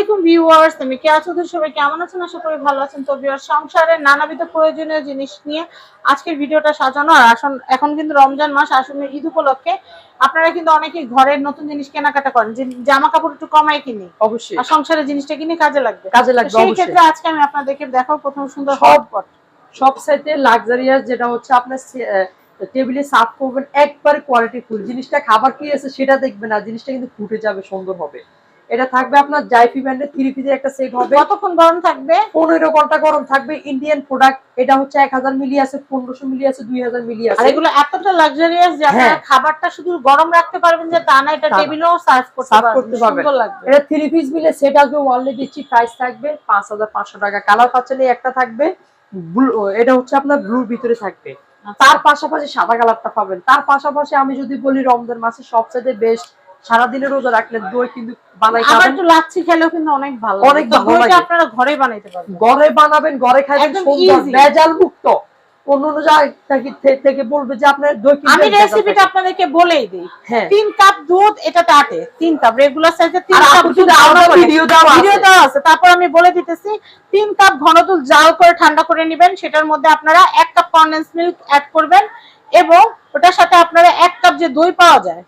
আলাইকুম ভিউয়ার্স আমি কেয়া চৌধুরী সবাই কেমন আছেন? আশা করি ভালো আছেন। তো ভিউয়ার্স সংসারের নানাবিধ প্রয়োজনীয় জিনিস নিয়ে আজকের ভিডিওটা সাজানো। আর আসন এখন কিন্তু রমজান মাস আসলে ঈদ উপলক্ষে আপনারা কিন্তু অনেকেই ঘরের নতুন জিনিস কেনাকাটা করেন। যে জামা কাপড় একটু কমাই কিনি অবশ্যই। আর সংসারের জিনিসটা কিনে কাজে লাগবে। কাজে লাগবে সেই ক্ষেত্রে আজকে আমি আপনাদেরকে দেখাবো প্রথম সুন্দর সব- সব সাইতে লাক্সারিয়াস যেটা হচ্ছে আপনার টেবিলে সার্ভ করবেন একবারে কোয়ালিটি ফুল জিনিসটা খাবার কি আছে সেটা দেখবে না জিনিসটা কিন্তু ফুটে যাবে সুন্দর হবে। এটা থাকবে আপনার জাইফি ব্র্যান্ডের থ্রি পিসের একটা সেট হবে। কতক্ষণ গরম থাকবে? পনেরো ঘণ্টা গরম থাকবে। ইন্ডিয়ান প্রোডাক্ট এটা হচ্ছে এক হাজার মিলি আছে পনেরোশো মিলি আছে দুই হাজার মিলি আছে। এগুলো এতটা লাক্সারিয়াস যে আপনারা হ্যাঁ। খাবারটা শুধু গরম রাখতে পারবেন যে তা না এটা টেবিলেও সার্ভ করতে পারবেন। এটা থ্রি পিস মিলে সেট আসবে ওয়ানলি দিচ্ছি প্রাইস থাকবে পাঁচ হাজার পাঁচশো টাকা। কালার পাচ্ছেন এই একটা থাকবে। ব্লু এটা হচ্ছে আপনার ব্লুর ভিতরে থাকবে। তার পাশাপাশি সাদা কালারটা পাবেন। তার পাশাপাশি আমি যদি বলি রমজান মাসে সবচেয়ে বেস্ট সারাদিনে রোজা রাখলে দই কিন্তু বানাই খাবেন। একটু লাচ্ছি খেলেও কিন্তু অনেক ভালো অনেক ভালো লাগে। আপনারা ঘরে বানাইতে পারবেন। ঘরে বানাবেন ঘরে খাবেন সুন্দর ভেজাল মুক্ত অন্য অন্য থেকে- বলবে যে আপনার দই আমি রেসিপিটা আপনাদেরকে বলেই দিই। হ্যাঁ। তিন কাপ দুধ এটাতে আটে তিন কাপ রেগুলার সাইজে তিন কাপ দুধ দেওয়া আছে। ভিডিও দেওয়া আছে। তারপর আমি বলে দিতেছি তিন কাপ ঘন দুধ জাল করে ঠান্ডা করে নেবেন। সেটার মধ্যে আপনারা এক কাপ কনডেন্স মিল্ক অ্যাড করবেন এবং ওটার সাথে আপনারা এক কাপ যে দই পাওয়া যায়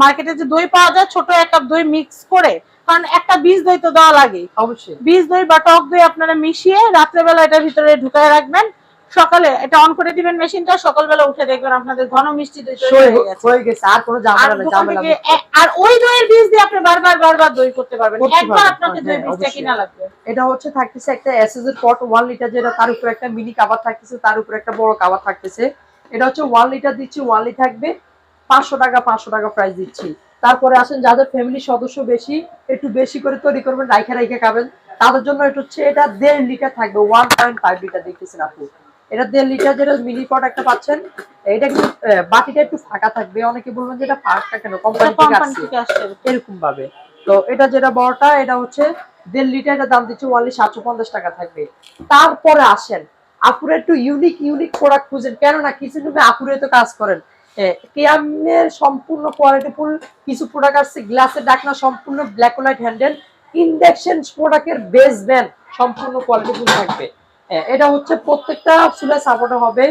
মার্কেটে যে দই পাওয়া যায় ছোট এক কাপ দই মিক্স করে কারণ একটা বীজ দই তো দেওয়া লাগে। অবশ্যই। বীজ দই বা টক দই আপনারা মিশিয়ে রাত্রেবেলা এটার ভিতরে ঢুকায় রাখবেন। সকালে এটা অন করে দিবেন মেশিনটা সকালবেলা উঠে দেখবেন আপনাদের ঘন মিষ্টি দই হয়ে হয়ে গেছে আর কোনো আর ঝামেলা ওই দইয়ের বীজ দিয়ে আপনি বারবার বারবার দই করতে পারবেন। একবার আপনাকে হ্যাঁ, দই বীজটা কিনা লাগবে। এটা হচ্ছে থাকতেছে একটা এসএসএর পট ওয়ান লিটার যেটা তার উপর একটা মিনি কাভার থাকতেছে তার উপর একটা বড় কাভার থাকতেছে। এটা হচ্ছে ওয়ান লিটার দিচ্ছি ওয়ান লিটার থাকবে। পাঁচশো টাকা পাঁচশো টাকা প্রাইস দিচ্ছি। তারপরে আসেন যাদের ফ্যামিলির সদস্য বেশি একটু বেশি করে তৈরি করবেন রাইখে রাইখে খাবেন তাদের জন্য এটা হচ্ছে এটা দেড় লিটার থাকবে ওয়ান পয়েন্ট ফাইভ লিটার দেখতেছেন আপু। এটা দেড় লিটার যেটা মিনি পট একটা পাচ্ছেন এটা কিন্তু বাটিটা একটু ফাঁকা থাকবে। অনেকে বলবেন যে এটা ফাঁকা কেন? কোম্পানি থেকে আসছে। এরকম ভাবে। তো এটা যেটা বড়টা এটা হচ্ছে দেড় লিটার এটা দাম দিচ্ছে ওয়ানলি সাতশো পঞ্চাশ টাকা থাকবে। তারপরে আসেন আপুরে একটু ইউনিক ইউনিক প্রোডাক্ট খুঁজেন। কেননা কিছু রুমে আপুরে তো কাজ করেন। কেয়ামের সম্পূর্ণ কোয়ালিটি ফুল, কিছু প্রোডাক্ট আসছে গ্লাসের ডাকনা সম্পূর্ণ ব্ল্যাক লাইট হ্যান্ডেল ইন্ডাকশন প্রোডাক্টের বেস ব্যান্ড সম্পূর্ণ কোয়ালিটিফুল থাকবে। এটা হচ্ছে প্রত্যেকটা চুলে সাপোর্ট হবে,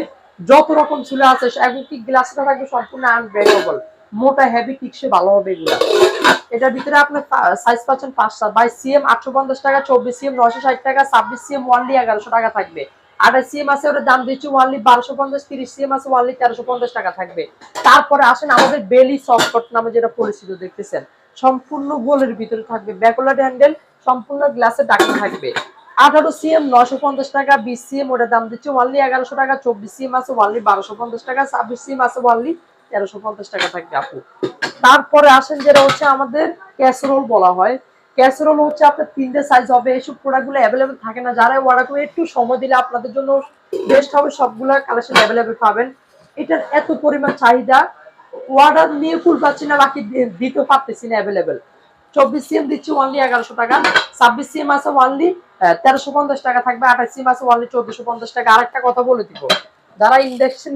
যত রকম চুলে আছে এমনকি গ্লাসটা থাকবে সম্পূর্ণ আনব্রেকেবল মোটা হেভি টিকসে ভালো হবে এগুলো। এটার ভিতরে আপনার সাইজ পাচ্ছেন পাঁচটা বাইশ সিএম আটশো পঞ্চাশ টাকা, চব্বিশ সিএম নয়শো ষাট টাকা, ছাব্বিশ সিএম ওয়ানলি এগারোশো টাকা থাকবে। আঠাশ সিএম আছে, ওটার দাম দিচ্ছি ওয়ানলি বারোশো পঞ্চাশ, তিরিশ সিএম আছে ওয়ানলি তেরোশো পঞ্চাশ টাকা থাকবে। তারপরে আসেন আমাদের বেলি সফট নামে যেটা পরিচিত দেখতেছেন। সম্পূর্ণ গোলের ভিতরে থাকবে ব্যাকোলার হ্যান্ডেল সম্পূর্ণ গ্লাসের ডাকা থাকবে। আঠারো সিএম নশো পঞ্চাশ টাকা, বিশ সিএম, ওটার দাম দিচ্ছে ওয়ানলি এগারোশো টাকা, চব্বিশ সিএম আছে ওয়ানলি বারোশো পঞ্চাশ টাকা, ছাব্বিশ সিএম আছে ওয়ানলি তেরোশো পঞ্চাশ টাকা থাকবে আপু। তারপরে আসেন যেটা হচ্ছে আমাদের ক্যাসরোল বলা হয়। ক্যাসরোল হচ্ছে আপনার তিনটে সাইজ হবে। এইসব প্রোডাক্টগুলো অ্যাভেলেবেল থাকে না। যারা অর্ডার করে একটু সময় দিলে আপনাদের জন্য বেস্ট হবে, সবগুলো কালেকশন অ্যাভেলেবেল পাবেন। এটার এত পরিমাণ চাহিদা। অর্ডার নিয়ে ফুল পাচ্ছি না, বাকি দিতে পারতেছি না অ্যাভেলেবেল চব্বিশ সিএম দিচ্ছি ওনলি এগারোশো টাকা। ছাব্বিশ সিএম আছে ওনলি তেরোশো পঞ্চাশ টাকা থাকবে। আঠাশ সিএম আছে ওনলি চোদ্দশো পঞ্চাশ টাকা। আরেকটা কথা বলে দিব। যারা ইন্ডাকশন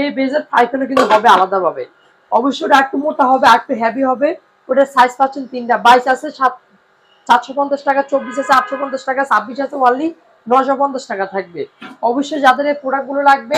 এই বেজের ফাইফেনে কিন্তু হবে আলাদাভাবে। অবশ্যই একটু মোটা হবে, একটু হেভি হবে। ওটার সাইজ পাচ্ছেন তিনটা। বাইশ আছে, সাত সাতশো পঞ্চাশ টাকা, চব্বিশ আছে, আটশো পঞ্চাশ টাকা, ছাব্বিশ আছে ওয়ানলি নশো পঞ্চাশ টাকা থাকবে। অবশ্যই যাদের এই প্রোডাক্টগুলো লাগবে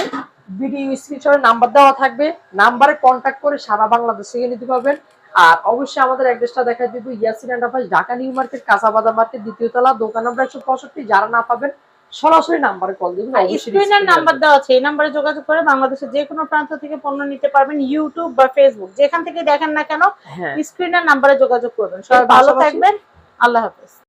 ভিডিও স্ক্রিনশটে নাম্বার দেওয়া থাকবে নাম্বারে কন্ট্যাক্ট করে সারা বাংলাদেশ থেকে নিতে পারবেন। আর অবশ্যই আমাদের অ্যাড্রেসটা দেখা দিব, Yasin Enterprise Dhaka New Market, কাঁচাবাজার market দ্বিতীয় তলা দোকান নম্বর একশো পঁয়ষট্টি, যারা না পাবেন সরাসরি নাম্বারে কল দিবেন স্ক্রিনের নাম্বার দেওয়া আছে এই নাম্বারে যোগাযোগ করে বাংলাদেশের যে কোনো প্রান্ত থেকে পণ্য নিতে পারবেন ইউটিউব বা ফেসবুক যেখান থেকে দেখেন না কেন হ্যাঁ। স্ক্রিনের নাম্বারে যোগাযোগ করবেন। সবাই ভালো থাকবেন আল্লাহ হাফেজ।